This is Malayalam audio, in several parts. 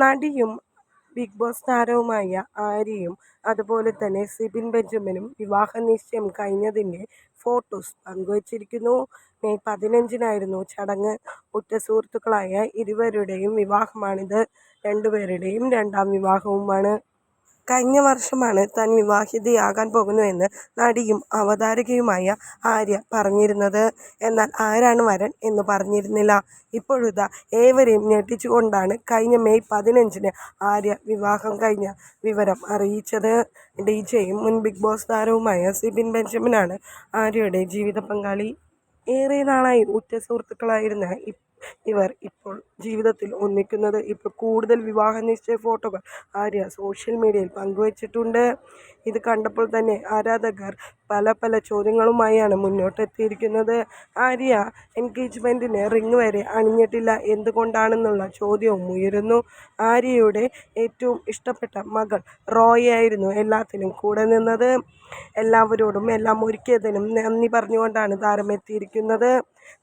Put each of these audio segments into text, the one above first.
നടിയും ബിഗ് ബോസ് താരവുമായ ആര്യയും അതുപോലെ തന്നെ സിബിൻ ബെഞ്ചമിനും വിവാഹ നിശ്ചയം കഴിഞ്ഞതിന്റെ ഫോട്ടോസ് പങ്കുവച്ചിരിക്കുന്നു. മെയ് പതിനഞ്ചിനായിരുന്നു ചടങ്ങ്. ഉറ്റ സുഹൃത്തുക്കളായ ഇരുവരുടെയും വിവാഹമാണിത്. രണ്ടുപേരുടെയും രണ്ടാം വിവാഹവുമാണ്. കഴിഞ്ഞ വർഷമാണ് താൻ വിവാഹിതയാകാൻ പോകുന്നുവെന്ന് നടിയും അവതാരകയുമായ ആര്യ പറഞ്ഞിരുന്നത്. എന്നാൽ ആരാണ് വരൻ എന്ന് പറഞ്ഞിരുന്നില്ല. ഇപ്പോഴിതാ ഏവരെയും ഞെട്ടിച്ചുകൊണ്ടാണ് കഴിഞ്ഞ മെയ് പതിനഞ്ചിന് ആര്യ വിവാഹം കഴിഞ്ഞ വിവരം അറിയിച്ചത്. ഡി ജെയും മുൻ ബിഗ് ബോസ് താരവുമായ സിബിൻ ബെഞ്ചമിനാണ് ആര്യയുടെ ജീവിത പങ്കാളി. ഏറെ നാളായി ഉറ്റ സുഹൃത്തുക്കളായിരുന്ന ഇവർ ഇപ്പോൾ ജീവിതത്തിൽ ഒന്നിക്കുന്നത് ഇപ്പോൾ കൂടുതൽ വിവാഹ നിശ്ചയ ഫോട്ടോകൾ ആര്യ സോഷ്യൽ മീഡിയയിൽ പങ്കുവച്ചിട്ടുണ്ട്. ഇത് കണ്ടപ്പോൾ തന്നെ ആരാധകർ പല പല ചോദ്യങ്ങളുമായാണ് മുന്നോട്ടെത്തിയിരിക്കുന്നത്. ആര്യ എൻഗേജ്മെന്റിന് റിങ് വരെ അണിഞ്ഞിട്ടില്ല എന്തുകൊണ്ടാണെന്നുള്ള ചോദ്യവും ഉയരുന്നു. ആര്യയുടെ ഏറ്റവും ഇഷ്ടപ്പെട്ട മകൾ റോയായിരുന്നു എല്ലാത്തിനും കൂടെ നിന്നത്. എല്ലാവരോടും എല്ലാം ഒരുക്കിയതിനും നന്ദി പറഞ്ഞുകൊണ്ടാണ് താരം എത്തിയിരിക്കുന്നത്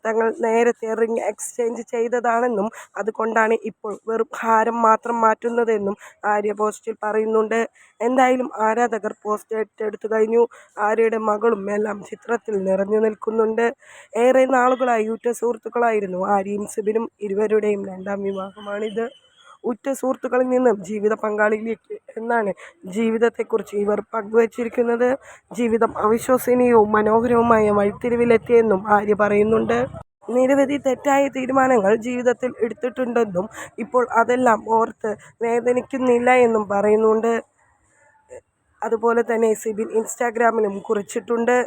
തങ്ങൾ നേരത്തെ റിങ് എക്സ്ചേഞ്ച് ചെയ്തതാണെന്നും അതുകൊണ്ടാണ് ഇപ്പോൾ വെറും ഹാരം മാത്രം മാറ്റുന്നതെന്നും ആര്യ പോസ്റ്റിൽ പറയുന്നുണ്ട്. എന്തായാലും ആരാധകർ പോസ്റ്റ് ഏറ്റെടുത്തു കഴിഞ്ഞു. ആര്യയുടെ മകളും എല്ലാം ചിത്രത്തിൽ നിറഞ്ഞു നിൽക്കുന്നുണ്ട്. ഏറെ നാളുകളായി ഉറ്റ സുഹൃത്തുക്കളായിരുന്നു ആര്യയും സിബിനും. ഇരുവരുടെയും രണ്ടാം വിവാഹമാണിത്. ഉറ്റ സുഹൃത്തുക്കളിൽ നിന്നും ജീവിത പങ്കാളിയിലേക്ക് എന്നാണ് ജീവിതത്തെക്കുറിച്ച് ഇവർ പങ്കുവച്ചിരിക്കുന്നത്. ജീവിതം അവിശ്വസനീയവും മനോഹരവുമായ വഴിത്തിരിവിലെത്തിയെന്നും ആര്യ പറയുന്നുണ്ട്. നിരവധി തെറ്റായ തീരുമാനങ്ങൾ ജീവിതത്തിൽ എടുത്തിട്ടുണ്ടെന്നും ഇപ്പോൾ അതെല്ലാം ഓർത്ത് വേദനിക്കുന്നില്ല എന്നും പറയുന്നുണ്ട്. അതുപോലെ തന്നെ സിബിൻ ഇൻസ്റ്റാഗ്രാമിലും കുറിച്ചിട്ടുണ്ട്.